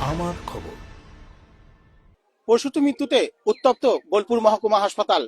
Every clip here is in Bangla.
আমার খবর। প্রসূতি মৃত্যুতে উত্তপ্ত বোলপুর মহকুমা হাসপাতাল।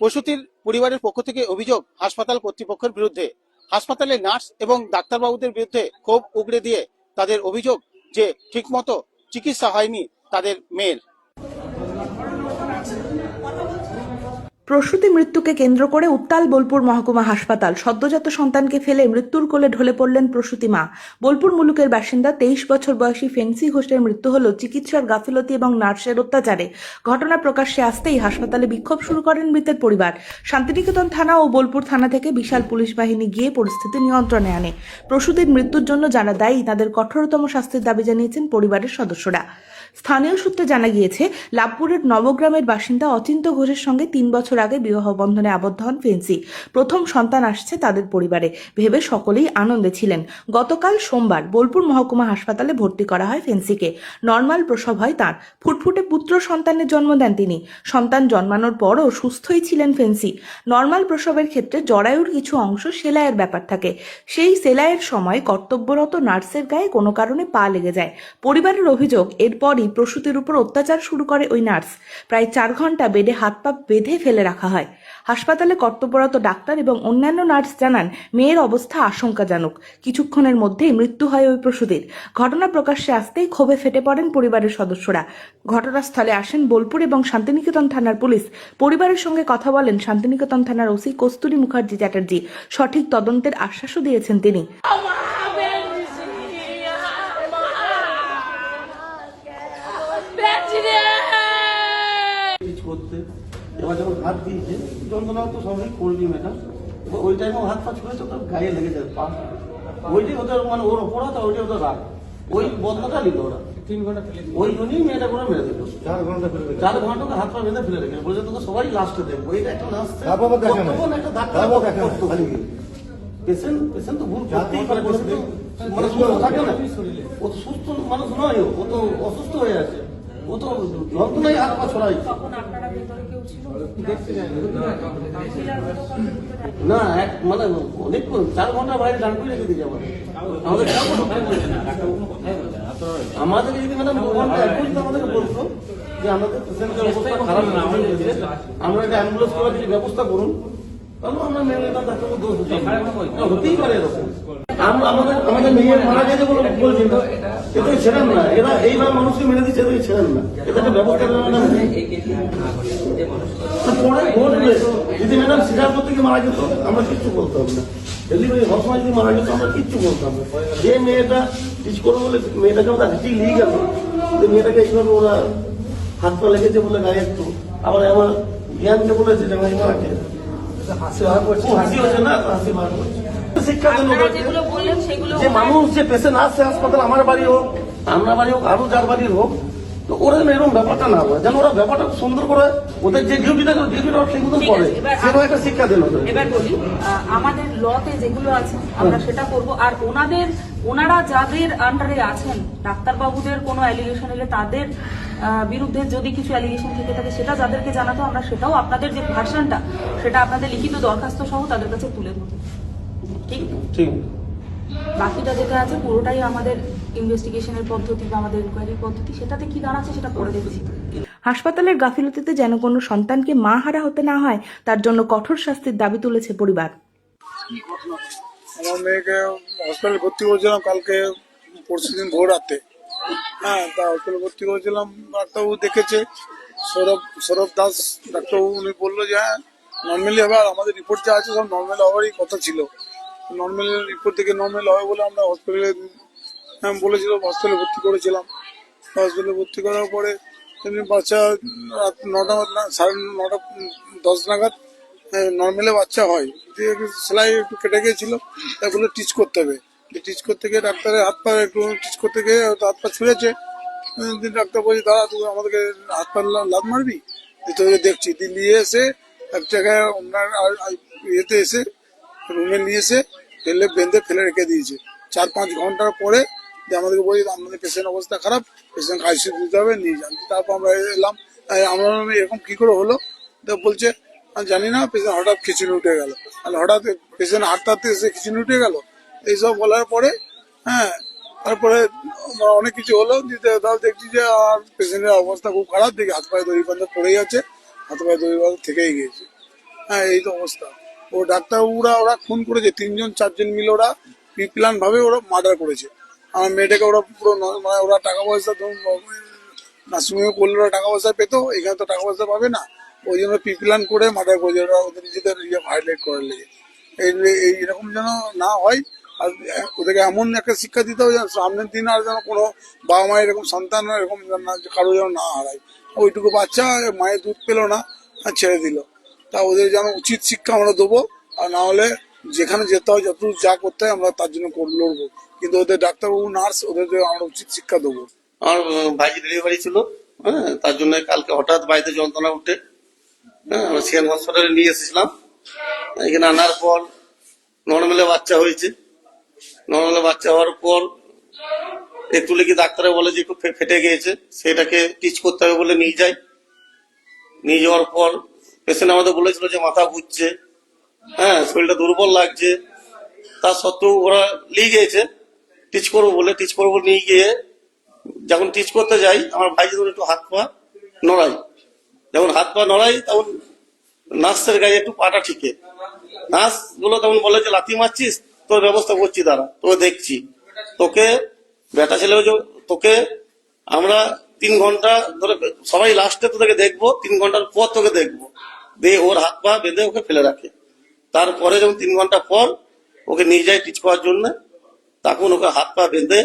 প্রসূতির পরিবারের পক্ষ থেকে অভিযোগ, হাসপাতাল কর্তৃপক্ষের বিরুদ্ধে হাসপাতালে নার্স এবং ডাক্তারবাবুদের বিরুদ্ধে ক্ষোভ উগড়ে দিয়ে তাদের অভিযোগ যে ঠিকমতো চিকিৎসা হয়নি তাদের মেয়ের। প্রসূতি মৃত্যুকে কেন্দ্র করে উত্তাল বোলপুর মহকুমা হাসপাতাল। সদ্যজাত সন্তানকে ফেলে মৃত্যুর কোলে ঢলে পড়লেন প্রসূতি মা। বোলপুর মুলুকের বাসিন্দা তেইশ বছর বয়সী ফেন্সি ঘোষের মৃত্যু হল চিকিৎসার গাফিলতি এবং নার্সের অত্যাচারে। ঘটনা প্রকাশ্যে আসতেই হাসপাতালে বিক্ষোভ শুরু করেন মৃতের পরিবার। শান্তিনিকেতন থানা ও বোলপুর থানা থেকে বিশাল পুলিশ বাহিনী গিয়ে পরিস্থিতি নিয়ন্ত্রণে আনে। প্রসূতির মৃত্যুর জন্য যারা দায়ী, তাদের কঠোরতম শাস্তির দাবি জানিয়েছেন পরিবারের সদস্যরা। স্থানীয় সূত্রে জানা গিয়েছে, লাভপুরের নবগ্রামের বাসিন্দা অচিন্ত ঘোষের সঙ্গে তিন বছর আগে বিবাহ বন্ধনে আবদ্ধ হন ফেন্সি। প্রথম সন্তান আসছে তাদের পরিবারে। ভেবে সকলেই আনন্দে ছিলেন। গতকাল সোমবার বোলপুর মহকুমা হাসপাতালে ভর্তি করা হয় ফেন্সিকে। নর্মাল প্রসব হয় তার। ফুটফুটে পুত্র সন্তানের জন্ম দেন তিনি। সন্তান জন্মানোর পরও সুস্থই ছিলেন ফেন্সি। নর্মাল প্রসবের ক্ষেত্রে জরায়ুর কিছু অংশ সেলাইয়ের ব্যাপার থাকে। সেই সেলাইয়ের সময় কর্তব্যরত নার্সের গায়ে কোনো কারণে পা লেগে যায়। পরিবারের অভিযোগ, এরপরই প্রসূতির উপর অত্যাচার শুরু করে ওই নার্স। প্রায় চার ঘণ্টা বেডে হাত পা বেঁধে ফেলে রাখা হয়। হাসপাতালে কর্তব্যরত ডাক্তার এবং অন্যান্য নার্স জানান, মেয়ের অবস্থা আশঙ্কাজনক। কিছুক্ষণের মধ্যেই মৃত্যু হয় ওই প্রসূতির। ঘটনা প্রকাশ্যে আসতেই ক্ষোভে ফেটে পড়েন পরিবারের সদস্যরা। ঘটনাস্থলে আসেন বোলপুর এবং শান্তিনিকেতন থানার পুলিশ। পরিবারের সঙ্গে কথা বলেন শান্তিনিকেতন থানার ওসি কস্তুরী মুখার্জি চ্যাটার্জি। সঠিক তদন্তের আশ্বাসও দিয়েছেন তিনি। যখন হাত দিয়েছে যন্ত্রণা তো সবাই করবি ম্যাডাম। ওই টাইমে হাত পা ছুঁড়েছে ওদের গায়ে লেগে যায় পা। ওইটাই ওদের মানে ওর অপরাধ ওইটাই ওদের রাগ। ওই বদলাটা নিল ওরা। ওই জন্যই মেয়েটা করে মেরে দিল। চার ঘণ্টা চার ঘণ্টা হাত পা বেঁধে ফেলে রেখেছে বলেছে তোকে সবাই লাস্টে দেখব। এটা একটা লাস্ট তারপর দেখে না। একটা ধাক্কা তারপর দেখে না, খালি। পেশেন্ট পেশেন্ট তো ভুল করতেই পারে দরকার পেশেন্ট তো মানে সুস্থ থাকে না। ও তো সুস্থ মানুষ নয় ও, তো অসুস্থ হয়ে আছে। ও তো যন্ত্রণাই হাত পা ছড়াই না, এক মানে অনেক চার ঘণ্টা বাইরে দাঁড় করে রেখে দিয়েছে আমাদের আমাদের যদি ম্যাডাম দু ঘণ্টা আমাদেরকে বলতো যে আমাদের পেশেন্টের অবস্থা খারাপ না আমরা অ্যাম্বুলেন্স করার ব্যবস্থা করুন তাহলে আমরা মেনে নিতাম ডাক্তারকে দোষ হতেই পারে এরকম আমাদের আমাদের মেয়ের মারা গেছে বলে বলছি এটা ছেড়েন না এরা এইভাবে মানুষকে মেরে দিচ্ছে এদেরকে ছেড়েন না এদেরকে ব্যবস্থা করেন না তো পরে ঘটবে যদি ম্যাডাম সিজার করতে গিয়ে মারা যেত আমরা কিচ্ছু বলতাম না ডেলিভারি হওয়ার সময় যদি মারা যেত আমরা কিচ্ছু বলতাম না যে মেয়েটা কিছু করব বলে মেয়েটাকে ওরা হাঁটি নিয়ে গেল যে মেয়েটাকে এইভাবে ওরা হাত পা লেগেছে বলে গায়ে একটু আবার আমার জ্ঞানকে বলেছে যে আমি যে মানুষ যে পেশেন্ট আসছে হাসপাতাল আমার বাড়ি হোক আপনার বাড়ি হোক আরও যার বাড়ির হোক তো ওরা যেন এরকম ব্যাপারটা না হয় যেন ওরা ব্যাপারটা সুন্দর করে ওদের যে ডিউটিটা ডিউটিটা সেগুলো করে। সেরকম একটা শিক্ষা দিল এবার বলি আমাদের লতে যেগুলো আছে আমরা সেটা করব। আর ওনাদের ওনারা যাদের আন্ডারে আছেন ডাক্তারবাবুদের কোনো অ্যালিগেশন এলে তাদের বিরুদ্ধে যদি কিছু অ্যালিগেশন থেকে থাকে সেটা যাদেরকে জানাতো আমরা সেটাও আপনাদের যে ভার্সনটা সেটা আপনাদের লিখিত দরখাস্ত সহ তাদের কাছে তুলে ধরবো। ঠিক? ঠিক। বাকিটা যেটা আছে পুরোটাই আমাদের ইনভেস্টিগেশনের পদ্ধতি বা আমাদের ইনকোয়ারির পদ্ধতি সেটাতে কি দাঁড়াচ্ছে সেটা করে দেখছি। হাসপাতালের গাফিলতিতে যেন কোনো সন্তানকে মা হারা হতে না হয় তার জন্য কঠোর শাস্তির দাবি তুলেছে পরিবার। আমার মেয়েকে হসপিটালে ভর্তি করেছিলাম কালকে পরশু দিন ভোর রাতে হ্যাঁ তা হসপিটালে ভর্তি করেছিলাম, ডাক্তারবাবু দেখেছে। সৌরভ সৌরভ দাস, ডাক্তারবাবু উনি বলল যে হ্যাঁ নর্মালি হবে, আর আমাদের রিপোর্ট যা আছে সব নর্মাল হওয়ারই কথা ছিল। নর্মাল রিপোর্ট থেকে নর্মাল হবে বলে আমরা হসপিটালে হ্যাঁ বলেছিল হসপিটালে ভর্তি করেছিলাম। হসপিটালে ভর্তি করার পরে এমনি বাচ্চা রাত নটা সাড়ে নটা, দশ নাগাদ নর্মালে বাচ্চা হয়। দিয়ে একটু সেলাই একটু কেটে গিয়েছিল বলে টিচ করতে হবে। টিচ করতে গিয়ে ডাক্তারের হাত পা একটু টিচ করতে গিয়ে হাত পা ছুঁড়েছে ডাক্তার বলছে, দাদা, তুই আমাদেরকে হাত পা লা- লাত মারবি? তোকে দেখছি নিয়ে এসে এক জায়গায় ওনার ইয়েতে এসে রুমে নিয়ে এসে ফেলে, বেঁধে ফেলে রেখে দিয়েছে। চার পাঁচ ঘণ্টার পরে দিয়ে আমাদেরকে বলি আমাদের পেশেন্ট অবস্থা খারাপ পেশেন্ট আইসিউ দিতে হবে, নিয়ে যান। তারপর আমরা এলাম আমরা এরকম কি করে হলো? তো বলছে জানি না পেশেন্ট হঠাৎ খিচুড়ি উঠে গেল। হঠাৎ পেশেন্ট হাঁটতে হাঁটতে এসে খিচুড়ি উঠে গেল? এইসব বলার পরে হ্যাঁ তারপরে অনেক কিছু হলো দিতে তাও দেখছি যে, আর পেশেন্টের অবস্থা খুব খারাপ, দেখি হাত পায়ে দড়ি বান্ধব পড়েই আছে, হাত পায়ে দড়ি বান্ধব থেকেই গিয়েছে। হ্যাঁ এই তো অবস্থা। ও ডাক্তারবাবুরা ওরা খুন করেছে, তিনজন, চারজন মিলে ওরা প্রিপ্লান ভাবে ওরা মার্ডার করেছে। আমার মেয়েটাকে ওরা পুরো মানে ওরা টাকা পয়সা ধরুন নার্সিংহোমে করলে ওরা টাকা পয়সা পেতো, এখানে তো টাকা পয়সা পাবে না। ওই জন্য প্রিপ্লান করে মার্ডার করেছে, ওরা ওদের নিজেদের হাইলাইট করে লেগে এই- এরকম যেন না হয় আর ওদেরকে এমন একটা শিক্ষা দিতে হবে যেন সামনের দিন আর যেন কোনো বাবা মায়ের এরকম সন্তান এরকম কারও যেন না হারায়। ওইটুকু বাচ্চা মায়ের দুধ পেল না, আর ছেড়ে দিল। তা ওদের যেন উচিত শিক্ষা আমরা দেবো, আর না হলে যেখানে যেতে হয় যত যা করতে হয় আমরা তার জন্য লড়বো। কিন্তু ওদের ডাক্তারবাবু, নার্স ওদের আমরা উচিত শিক্ষা দেবো। আমার ভাই ডেলিভারি ছিল হ্যাঁ তার জন্য কালকে হঠাৎ বাড়িতে যন্ত্রণা উঠে হ্যাঁ আমরা হসপিটালে নিয়ে এসেছিলাম। এখানে আনার পর নর্মালে বাচ্চা হয়েছে। নর্মালে বাচ্চা হওয়ার পর একটু লেগে ডাক্তারে বলে যে একটু ফেটে গিয়েছে, সেটাকে টিচ করতে হবে বলে নিয়ে যাই নিয়ে যাওয়ার পর পেশেন্ট আমাদের বলেছিল যে মাথা ঘুরছে। হ্যাঁ শরীরটা দুর্বল লাগছে। তা সত্ত্বেও ওরা নিয়ে গিয়েছে। টিচ করব বলে টিচ করব নিয়ে গিয়ে যখন টিচ করতে যাই, আমার ভাই যখন একটু হাত পা নড়াই যখন হাত পা নড়াই তখন নার্সের গায়ে একটু পাটা ঠিকে। নার্সগুলো তখন বলে যে, লাথি মারছিস? তোর ব্যবস্থা করছি, দাঁড়া, তোকে দেখছি। তোকে, বেটা ছেলে তোকে আমরা তিন ঘণ্টা ধরে সবাই লাস্টে তোকে দেখব, তিন ঘণ্টার পর তোকে দেখব। দিয়ে ওর হাত পা বেঁধে ওকে ফেলে রাখে। তারপরে যখন তিন ঘণ্টা পর ওকে নিয়ে যায় টিচ করার জন্য, তখন ওকে হাত পা বেঁধে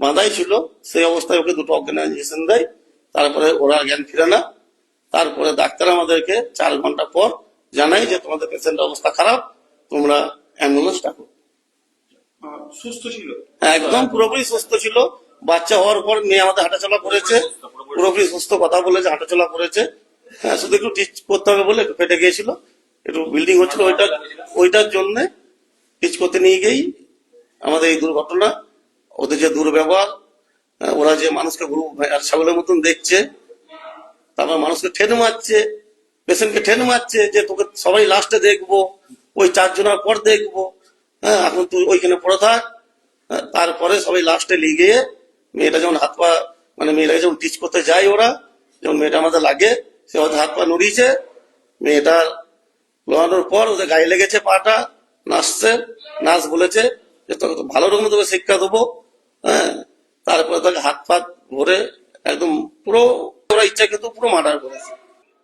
বাঁধাই ছিল। সেই অবস্থায় ওকে দুটো অর্গানাইজেশন দেয়। তারপরে ওরা জ্ঞান ফিরে না। তারপরে ডাক্তার আমাদেরকে চার ঘণ্টা পর জানাই যে, তোমাদের পেশেন্টের অবস্থা খারাপ, তোমরা অ্যাম্বুলেন্স ডাকো। সুস্থ ছিল। হ্যাঁ, একদম পুরোপুরি সুস্থ ছিল। বাচ্চা হওয়ার পর মেয়ে আমাদের হাঁটাচলা করেছে। পুরোপুরি সুস্থ কথা বলেছে হাঁটাচলা করেছে। হ্যাঁ শুধু একটু টিচ করতে হবে বলে একটু ফেটে গিয়েছিল। একটু বিল্ডিং হচ্ছিল ওইটা ওইটার জন্য টিচ করতে নিয়ে গিয়েই আমাদের এই দুর্ঘটনা ওদের যে দুর্ব্যবহার ওরা যে মানুষকে গরু আর ছাগলের মতন দেখছে তারপর মানুষকে ঠেন মারছে পেশেন্টকে ঠেন মারছে যে তোকে সবাই লাস্টে দেখব ওই চারজনের পর দেখব। হ্যাঁ এখন তুই ওইখানে পড়ে থাক। হ্যাঁ, তারপরে সবাই লাস্টে গিয়ে মেয়েটা যখন হাত পা মানে মেয়েটাকে যখন টিচ করতে যায় ওরা যখন মেয়েটা আমাদের লাগে সে হয়তো হাত পা নড়িয়েছে। মেয়েটা লোহানোর পর ওদের গায়ে লেগেছে পাটা নাচছে নাচ বলেছে যে তোকে তো ভালো রকম তোকে শিক্ষা দেবো। হ্যাঁ তারপরে তাকে হাত পাত ভরে একদম পুরো ওরা ইচ্ছা কিন্তু পুরো মার্ডার করেছে।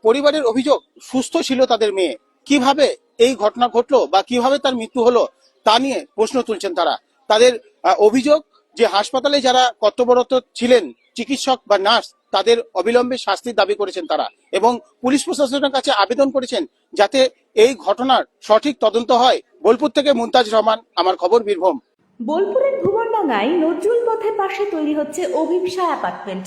পরিবারের অভিযোগ সুস্থ ছিল তাদের মেয়ে। কীভাবে এই ঘটনা ঘটলো বা কীভাবে তার মৃত্যু হলো তা নিয়ে প্রশ্ন তুলছেন তারা। তাদের অভিযোগ যে হাসপাতালে যারা কর্তব্যরত ছিলেন, চিকিৎসক বা নার্স, তাদের অবিলম্বে শাস্তির দাবি করেছেন তারা এবং পুলিশ প্রশাসনের কাছে আবেদন করেছেন যাতে এই ঘটনার সঠিক তদন্ত হয়। বোলপুর থেকে মুমতাজ রহমান, আমার খবর, বীরভূম। বোলপুরের ভুবনডাঙ্গায় নজরুল পথের পাশে তৈরি হচ্ছে অভিপসা অ্যাপার্টমেন্ট